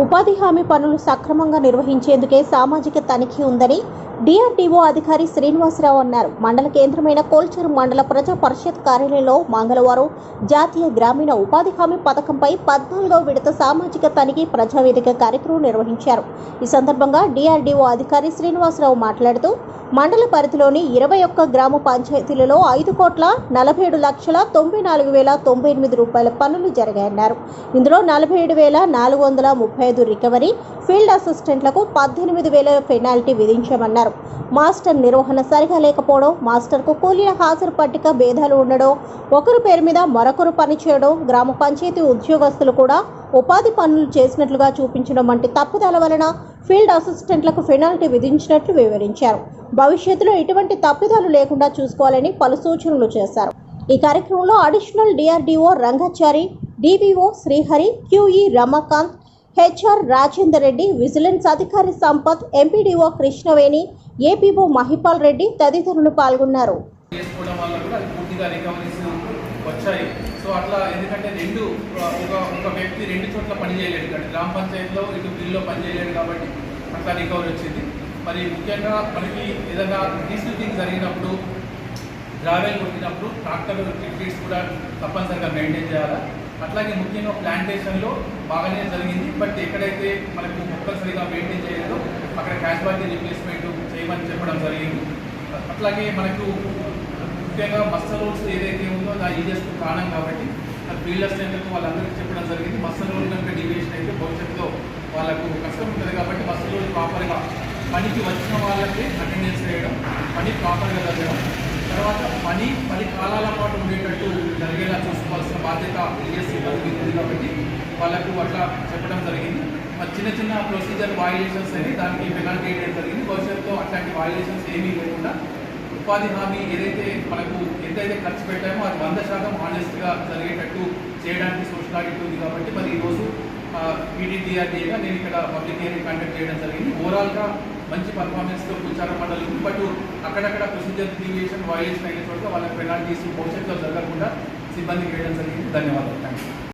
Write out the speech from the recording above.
ఉపాధి హామీ పనులు సక్రమంగా నిర్వహించేందుకే సామాజిక తనిఖీ ఉందని డిఆర్డీఓ అధికారి శ్రీనివాసరావు అన్నారు. మండల కేంద్రమైన కోల్చూరు మండల ప్రజా పరిషత్ కార్యాలయంలో మంగళవారం జాతీయ గ్రామీణ ఉపాధి హామీ పథకంపై పద్నాలుగో విడత సామాజిక తనిఖీ ప్రజావేదిక కార్యక్రమం నిర్వహించారు. ఈ సందర్భంగా డిఆర్డీఓ అధికారి శ్రీనివాసరావు మాట్లాడుతూ మండల పరిధిలోని ఇరవై ఒక్క గ్రామ పంచాయతీలలో ఐదు కోట్ల నలభై ఏడు లక్షల తొంభై నాలుగు వేల తొంభై ఎనిమిది రూపాయల పనులు జరిగాయన్నారు. ఇందులో నలభై ఏడు వేల నాలుగు వందల ముప్పై ఐదు రికవరీ ఫీల్డ్ అసిస్టెంట్లకు పద్దెనిమిది వేల పెనాల్టీ విధించామన్నారు. మాస్టర్ నిర్వహణ సరిగా లేకపోవడం మాస్టర్కు కూలీల హాజరు పట్టిక భేదాలు ఉండడం ఒకరి పేరు మీద మరొకరు పనిచేయడం గ్రామ పంచాయతీ ఉద్యోగస్తులు కూడా ఉపాధి పనులు చేసినట్లుగా చూపించడం వంటి తప్పుదల వలన ఫీల్డ్ అసిస్టెంట్లకు పెనాల్టీ విధించినట్లు వివరించారు. భవిష్యత్తులో ఎటువంటి తప్పిదాలు లేకుండా చూసుకోవాలని పలు సూచనలు చేశారు. ఈ కార్యక్రమంలో additional DRDO Rangachari DVO Srihari QE Ramakant HR Rajender Reddy vigilance అధికారి సంపత్ ఎంపీడీఓ కృష్ణవేణి ఏపీఓ మహిపాల్ రెడ్డి తదితరులు పాల్గొన్నారు. వచ్చాయి. సో అట్లా ఎందుకంటే రెండు ఒక ఒక వ్యక్తి రెండు చోట్ల పని చేయలేడు. కాబట్టి గ్రామ పంచాయతీలో ఇటు బిల్లో పని చేయలేడు కాబట్టి అట్లా రికవరీ వచ్చింది. మరి ముఖ్యంగా మనకి ఏదైనా డీస్లిపింగ్ జరిగినప్పుడు గ్రావెల్ కొట్టినప్పుడు ట్రాక్టర్ టికెట్స్ కూడా తప్పనిసరిగా మెయింటైన్ చేయాలి? అట్లాగే ముఖ్యంగా ప్లాంటేషన్లో బాగానే జరిగింది. బట్ ఎక్కడైతే మనకు మొక్కలు సరిగా మెయింటైన్ చేయలేదో అక్కడ క్యాజువాలిటీ రిప్లేస్మెంట్ చేయమని చెప్పడం జరిగింది. అట్లాగే మనకు ముఖ్యంగా మస్టర్ రోడ్స్ ఏదైతే ఉందో అది ఈజెస్ట్ కారణం కాబట్టి బిల్డర్స్ ఏంటంటే వాళ్ళందరికీ చెప్పడం జరిగింది. మస్టర్ రోడ్ కనుక డివియేషన్ అయితే భవిష్యత్తులో వాళ్ళకు కష్టం ఉంటుంది కాబట్టి మస్టర్ రోడ్ ప్రాపర్గా పనికి వచ్చిన వాళ్ళకి అటెండెన్స్ వేయడం పని ప్రాపర్గా జరగడం తర్వాత పని పది కాలాల పాటు ఉండేటట్టు జరిగేలా చూసుకోవాల్సిన ఉంది కాబట్టి వాళ్ళకు అట్లా చెప్పడం జరిగింది. మరి చిన్న చిన్న ప్రొసీజర్ వాయిలేషన్స్ అని దానికి పెనాల్టీ వేయడం జరిగింది? భవిష్యత్తులో అట్లాంటి వాయిలేషన్స్ ఏమీ లేకుండా ఉపాధి హామీ ఏదైతే మనకు ఎంతైతే ఖర్చు పెట్టామో అది వంద శాతం ఆనెస్ట్గా జరిగేటట్టు చేయడానికి సోషల్ ఆడిట్ ఉంది కాబట్టి మరి ఈరోజు పీడీటీఆర్డీగా నేను ఇక్కడ పబ్లిక్ హియరింగ్ కండక్ట్ చేయడం జరిగింది. ఓవరాల్గా మంచి పర్ఫార్మెన్స్తో ప్రచార మండలి బట్ అక్కడక్కడ ప్రొసీజర్ డీవియేషన్ వాయిలేషన్ అయిన చోట వాళ్ళకి పెనాల్టీస్ భవిష్యత్తులో జరగకుండా సిబ్బందికి వేయడం జరిగింది. ధన్యవాదాలు. Thank you